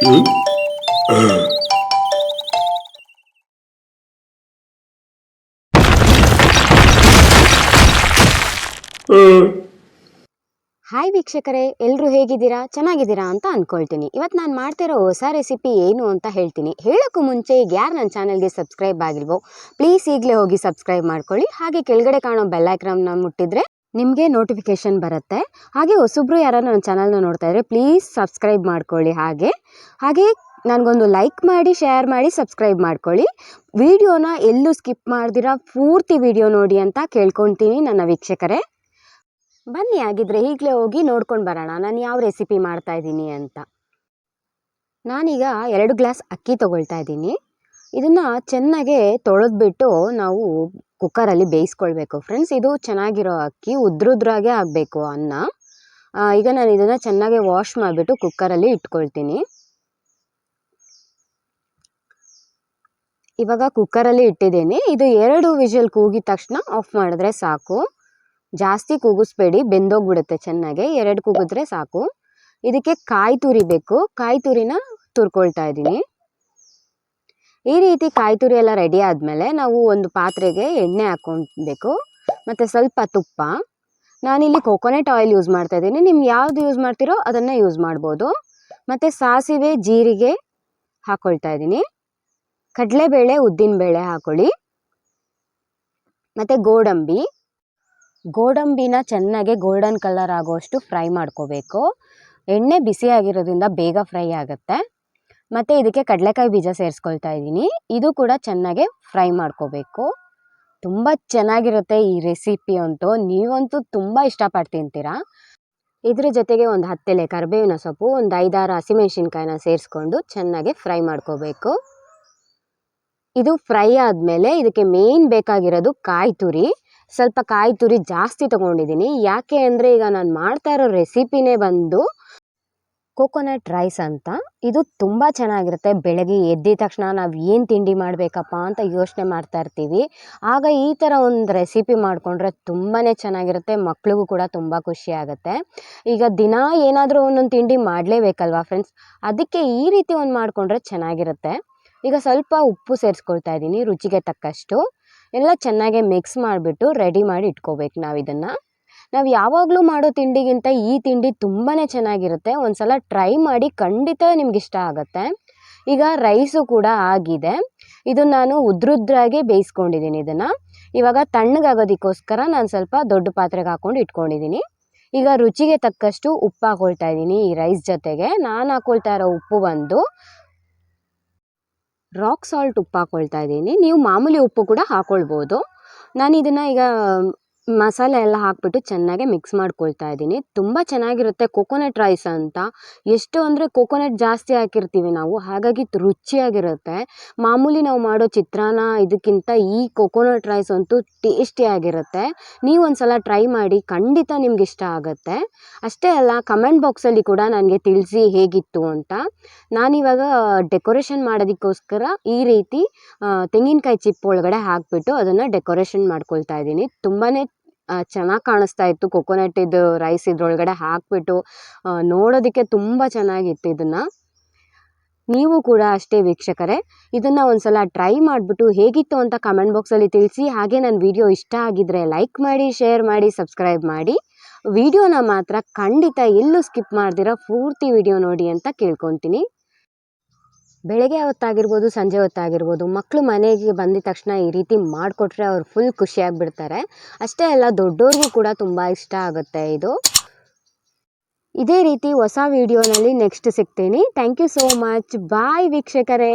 Hi ವೀಕ್ಷಕರೇ. ಎಲ್ಲರೂ ಹೇಗಿದ್ದೀರಾ? ಚೆನ್ನಾಗಿದ್ದೀರಾ ಅಂತ ಅಂದ್ಕೊಳ್ತೀನಿ ಇವತ್ತು ನಾನು ಮಾಡ್ತಿರೋ ಹೊಸ ರೆಸಿಪಿ ಏನು ಅಂತ ಹೇಳ್ತೀನಿ. ಹೇಳೋಕ್ಕೂ ಮುಂಚೆ ಈಗ ಯಾರು ನನ್ನ ಚಾನಲ್ಗೆ ಸಬ್ಸ್ಕ್ರೈಬ್ ಆಗಿಲ್ವೋ, ಪ್ಲೀಸ್ ಈಗಲೇ ಹೋಗಿ ಸಬ್ಸ್ಕ್ರೈಬ್ ಮಾಡ್ಕೊಳ್ಳಿ. ಹಾಗೆ ಕೆಳಗಡೆ ಕಾಣೋ ಬೆಲ್ಲೈಕ್ರಮ್ನ ಮುಟ್ಟಿದ್ರೆ ನಿಮಗೆ ನೋಟಿಫಿಕೇಶನ್ ಬರುತ್ತೆ. ಹಾಗೆ ಹೊಸಬ್ರು ಯಾರಾದ್ರೂ ನನ್ನ ಚಾನಲ್ನ ನೋಡ್ತಾ ಇದ್ರೆ ಪ್ಲೀಸ್ ಸಬ್ಸ್ಕ್ರೈಬ್ ಮಾಡ್ಕೊಳ್ಳಿ ಹಾಗೆ. ಹಾಗೆ ನನಗೊಂದು ಲೈಕ್ ಮಾಡಿ ಶೇರ್ ಮಾಡಿ ಸಬ್ಸ್ಕ್ರೈಬ್ ಮಾಡ್ಕೊಳ್ಳಿ. ವಿಡಿಯೋನ ಎಲ್ಲೂ ಸ್ಕಿಪ್ ಮಾಡ್ದಿರ ಪೂರ್ತಿ ವಿಡಿಯೋ ನೋಡಿ ಅಂತ ಕೇಳ್ಕೊತೀನಿ ನನ್ನ ವೀಕ್ಷಕರೇ. ಬನ್ನಿ ಆಗಿದ್ರೆ ಈಗಲೇ ಹೋಗಿ ನೋಡ್ಕೊಂಡು ಬರೋಣ. ನಾನು ಯಾವ ರೆಸಿಪಿ ಮಾಡ್ತಾ ಇದ್ದೀನಿ ಅಂತ. ನಾನೀಗ ಎರಡು ಗ್ಲಾಸ್ ಅಕ್ಕಿ ತಗೊಳ್ತಾ ಇದ್ದೀನಿ. ಇದನ್ನು ಚೆನ್ನಾಗೆ ತೊಳೆದ್ಬಿಟ್ಟು ನಾವು ಕುಕ್ಕರಲ್ಲಿ ಬೇಯಿಸ್ಕೊಳ್ಬೇಕು. ಫ್ರೆಂಡ್ಸ್ ಇದು ಚೆನ್ನಾಗಿರೋ ಅಕ್ಕಿ, ಉದ್ರುದ್ರಾಗೆ ಆಗಬೇಕು ಅನ್ನ. ಈಗ ನಾನು ಇದನ್ನು ಚೆನ್ನಾಗೆ ವಾಶ್ ಮಾಡಿಬಿಟ್ಟು ಕುಕ್ಕರಲ್ಲಿ ಇಟ್ಕೊಳ್ತೀನಿ. ಇವಾಗ ಕುಕ್ಕರಲ್ಲಿ ಇಟ್ಟಿದ್ದೀನಿ. ಇದು ಎರಡು ವಿಷಲ್ ಕೂಗಿದ ತಕ್ಷಣ ಆಫ್ ಮಾಡಿದ್ರೆ ಸಾಕು. ಜಾಸ್ತಿ ಕೂಗಿಸ್ಬೇಡಿ, ಬೆಂದೋಗ್ಬಿಡುತ್ತೆ ಚೆನ್ನಾಗೆ. ಎರಡು ಕೂಗಿದ್ರೆ ಸಾಕು. ಇದಕ್ಕೆ ಕಾಯಿ ತುರಿಬೇಕು ಕಾಯಿ ತುರಿನ ತುರ್ಕೊಳ್ತಾ ಇದ್ದೀನಿ. ಈ ರೀತಿ ಕಾಯಿ ತುರಿ ಎಲ್ಲ ರೆಡಿ ಆದಮೇಲೆ ನಾವು ಒಂದು ಪಾತ್ರೆಗೆ ಎಣ್ಣೆ ಹಾಕ್ಕೊಬೇಕು, ಮತ್ತು ಸ್ವಲ್ಪ ತುಪ್ಪ. ನಾನಿಲ್ಲಿ ಕೊಕೊನೆಟ್ ಆಯಿಲ್ ಯೂಸ್ ಮಾಡ್ತಾ ಇದ್ದೀನಿ. ನಿಮ್ಗೆ ಯಾವ್ದು ಯೂಸ್ ಮಾಡ್ತೀರೋ ಅದನ್ನು ಯೂಸ್ ಮಾಡ್ಬೋದು. ಮತ್ತು ಸಾಸಿವೆ, ಜೀರಿಗೆ ಹಾಕ್ಕೊಳ್ತಾ ಇದ್ದೀನಿ. ಕಡಲೆಬೇಳೆ, ಉದ್ದಿನಬೇಳೆ ಹಾಕೊಳ್ಳಿ. ಮತ್ತು ಗೋಡಂಬಿ. ಗೋಡಂಬಿನ ಚೆನ್ನಾಗಿ ಗೋಲ್ಡನ್ ಕಲರ್ ಆಗೋಷ್ಟು ಫ್ರೈ ಮಾಡ್ಕೋಬೇಕು. ಎಣ್ಣೆ ಬಿಸಿ ಆಗಿರೋದ್ರಿಂದ ಬೇಗ ಫ್ರೈ ಆಗುತ್ತೆ. ಮತ್ತು ಇದಕ್ಕೆ ಕಡಲೆಕಾಯಿ ಬೀಜ ಸೇರಿಸ್ಕೊಳ್ತಾ ಇದ್ದೀನಿ. ಇದು ಕೂಡ ಚೆನ್ನಾಗಿ ಫ್ರೈ ಮಾಡ್ಕೋಬೇಕು. ತುಂಬ ಚೆನ್ನಾಗಿರುತ್ತೆ ಈ ರೆಸಿಪಿ ಅಂತೂ. ನೀವಂತೂ ತುಂಬ ಇಷ್ಟಪಟ್ಟು ತಿಂತೀರಾ ಇದ್ರ ಜೊತೆಗೆ ಒಂದು ಹತ್ತೆಲೆ ಕರಿಬೇವಿನ ಸೊಪ್ಪು, ಒಂದು ಐದಾರು ಹಸಿಮೆಣ್ಸಿನ್ಕಾಯಿನ ಸೇರಿಸ್ಕೊಂಡು ಚೆನ್ನಾಗಿ ಫ್ರೈ ಮಾಡ್ಕೋಬೇಕು. ಇದು ಫ್ರೈ ಆದಮೇಲೆ ಇದಕ್ಕೆ ಮೇನ್ ಬೇಕಾಗಿರೋದು ಕಾಯಿ ತುರಿ. ಸ್ವಲ್ಪ ಕಾಯಿ ತುರಿ ಜಾಸ್ತಿ ತೊಗೊಂಡಿದ್ದೀನಿ. ಯಾಕೆ ಅಂದರೆ ಈಗ ನಾನು ಮಾಡ್ತಾ ಇರೋ ರೆಸಿಪಿನೇ ಬಂದು ಕೋಕೋನಟ್ ರೈಸ್ ಅಂತ, ಇದು ತುಂಬ ಚೆನ್ನಾಗಿರುತ್ತೆ. ಬೆಳಗ್ಗೆ ಎದ್ದಿದ ತಕ್ಷಣ ನಾವು ಏನು ತಿಂಡಿ ಮಾಡಬೇಕಪ್ಪ ಅಂತ ಯೋಚನೆ ಮಾಡ್ತಾ ಇರ್ತೀವಿ. ಆಗ ಈ ಥರ ಒಂದು ರೆಸಿಪಿ ಮಾಡಿಕೊಂಡ್ರೆ ತುಂಬಾ ಚೆನ್ನಾಗಿರುತ್ತೆ. ಮಕ್ಳಿಗೂ ಕೂಡ ತುಂಬ ಖುಷಿ ಆಗುತ್ತೆ. ಈಗ ದಿನ ಏನಾದರೂ ಒಂದೊಂದು ತಿಂಡಿ ಮಾಡಲೇಬೇಕಲ್ವಾ ಫ್ರೆಂಡ್ಸ್ ಅದಕ್ಕೆ ಈ ರೀತಿ ಒಂದು ಮಾಡಿಕೊಂಡ್ರೆ ಚೆನ್ನಾಗಿರುತ್ತೆ. ಈಗ ಸ್ವಲ್ಪ ಉಪ್ಪು ಸೇರಿಸ್ಕೊಳ್ತಾ ಇದ್ದೀನಿ, ರುಚಿಗೆ ತಕ್ಕಷ್ಟು. ಎಲ್ಲ ಚೆನ್ನಾಗೆ ಮಿಕ್ಸ್ ಮಾಡಿಬಿಟ್ಟು ರೆಡಿ ಮಾಡಿ ಇಟ್ಕೋಬೇಕು ನಾವು ಇದನ್ನು. ನಾವು ಯಾವಾಗಲೂ ಮಾಡೋ ತಿಂಡಿಗಿಂತ ಈ ತಿಂಡಿ ತುಂಬಾ ಚೆನ್ನಾಗಿರುತ್ತೆ. ಒಂದು ಸಲ ಟ್ರೈ ಮಾಡಿ ಖಂಡಿತ ನಿಮ್ಗೆ ಇಷ್ಟ ಆಗುತ್ತೆ. ಈಗ ರೈಸು ಕೂಡ ಆಗಿದೆ. ಇದು ನಾನು ಉದ್ರುದ್ರಾಗೆ ಬೇಯಿಸ್ಕೊಂಡಿದ್ದೀನಿ ಇದನ್ನು. ಇವಾಗ ತಣ್ಣಗಾಗೋದಕ್ಕೋಸ್ಕರ ನಾನು ಸ್ವಲ್ಪ ದೊಡ್ಡ ಪಾತ್ರೆಗೆ ಹಾಕ್ಕೊಂಡು ಇಟ್ಕೊಂಡಿದ್ದೀನಿ. ಈಗ ರುಚಿಗೆ ತಕ್ಕಷ್ಟು ಉಪ್ಪು ಹಾಕೊಳ್ತಾ ಇದ್ದೀನಿ ಈ ರೈಸ್ ಜೊತೆಗೆ. ನಾನು ಹಾಕೊಳ್ತಾ ಇರೋ ಉಪ್ಪು ಬಂದು ರಾಕ್ ಸಾಲ್ಟ್ ಉಪ್ಪು ಹಾಕೊಳ್ತಾ ಇದ್ದೀನಿ. ನೀವು ಮಾಮೂಲಿ ಉಪ್ಪು ಕೂಡ ಹಾಕ್ಕೊಳ್ಬೋದು ನಾನು ಇದನ್ನು ಈಗ ಮಸಾಲೆ ಎಲ್ಲ ಹಾಕಿಬಿಟ್ಟು ಚೆನ್ನಾಗಿ ಮಿಕ್ಸ್ ಮಾಡ್ಕೊಳ್ತಾ ಇದ್ದೀನಿ. ತುಂಬ ಚೆನ್ನಾಗಿರುತ್ತೆ ಕೊಕೊನಟ್ ರೈಸ್ ಅಂತ. ಎಷ್ಟು ಅಂದರೆ ಕೊಕೊನಟ್ ಜಾಸ್ತಿ ಹಾಕಿರ್ತೀವಿ ನಾವು, ಹಾಗಾಗಿ ರುಚಿಯಾಗಿರುತ್ತೆ. ಮಾಮೂಲಿ ನಾವು ಮಾಡೋ ಚಿತ್ರಾನ್ನ ಇದಕ್ಕಿಂತ ಈ ಕೊಕೊನಟ್ ರೈಸ್ ಅಂತೂ ಟೇಸ್ಟಿಯಾಗಿರುತ್ತೆ ನೀವು ಒಂದು ಸಲ ಟ್ರೈ ಮಾಡಿ, ಖಂಡಿತ ನಿಮ್ಗೆ ಇಷ್ಟ ಆಗುತ್ತೆ. ಅಷ್ಟೇ ಅಲ್ಲ ಕಮೆಂಟ್ ಬಾಕ್ಸಲ್ಲಿ ಕೂಡ ನನಗೆ ತಿಳಿಸಿ ಹೇಗಿತ್ತು ಅಂತ. ನಾನಿವಾಗ ಡೆಕೋರೇಷನ್ ಮಾಡೋದಕ್ಕೋಸ್ಕರ ಈ ರೀತಿ ತೆಂಗಿನಕಾಯಿ ಚಿಪ್ ಒಳಗಡೆ ಹಾಕಿಬಿಟ್ಟು ಅದನ್ನು ಡೆಕೋರೇಷನ್ ಮಾಡ್ಕೊಳ್ತಾ ಇದ್ದೀನಿ. ತುಂಬಾ ಚೆನ್ನಾಗಿ ಕಾಣಿಸ್ತಾ ಇತ್ತು. ಕೊಕೊನಟ್ ಇದು ರೈಸ್ ಇದ್ರೊಳಗಡೆ ಹಾಕಿಬಿಟ್ಟು ನೋಡೋದಕ್ಕೆ ತುಂಬ ಚೆನ್ನಾಗಿತ್ತು ಇದನ್ನು. ನೀವು ಕೂಡ ಅಷ್ಟೇ ವೀಕ್ಷಕರೇ, ಇದನ್ನು ಒಂದ್ಸಲ ಟ್ರೈ ಮಾಡಿಬಿಟ್ಟು ಹೇಗಿತ್ತು ಅಂತ ಕಮೆಂಟ್ ಬಾಕ್ಸಲ್ಲಿ ತಿಳಿಸಿ, ಹಾಗೆ ನನ್ನ ವಿಡಿಯೋ ಇಷ್ಟ ಆಗಿದ್ರೆ ಲೈಕ್ ಮಾಡಿ ಶೇರ್ ಮಾಡಿ ಸಬ್ಸ್ಕ್ರೈಬ್ ಮಾಡಿ. ವಿಡಿಯೋನ ಮಾತ್ರ ಖಂಡಿತ ಎಲ್ಲೂ ಸ್ಕಿಪ್ ಮಾಡ್ದಿರ ಪೂರ್ತಿ ವಿಡಿಯೋ ನೋಡಿ ಅಂತ ಕೇಳ್ಕೊತೀನಿ. ಬೆಳಗ್ಗೆ ಹೊತ್ತಾಗಿರ್ಬೋದು, ಸಂಜೆ ಹೊತ್ತಾಗಿರ್ಬೋದು ಮಕ್ಕಳು ಮನೆಗೆ ಬಂದಿದ ತಕ್ಷಣ ಈ ರೀತಿ ಮಾಡಿಕೊಟ್ರೆ ಅವ್ರು ಫುಲ್ ಖುಷಿಯಾಗಿಬಿಡ್ತಾರೆ. ಅಷ್ಟೇ ಅಲ್ಲ ದೊಡ್ಡವ್ರಿಗೂ ಕೂಡ ತುಂಬ ಇಷ್ಟ ಆಗುತ್ತೆ ಇದು. ಇದೇ ರೀತಿ ಹೊಸ ವಿಡಿಯೋನಲ್ಲಿ ನೆಕ್ಸ್ಟ್ ಸಿಗ್ತೀನಿ. Thank you so much bye ವೀಕ್ಷಕರೇ.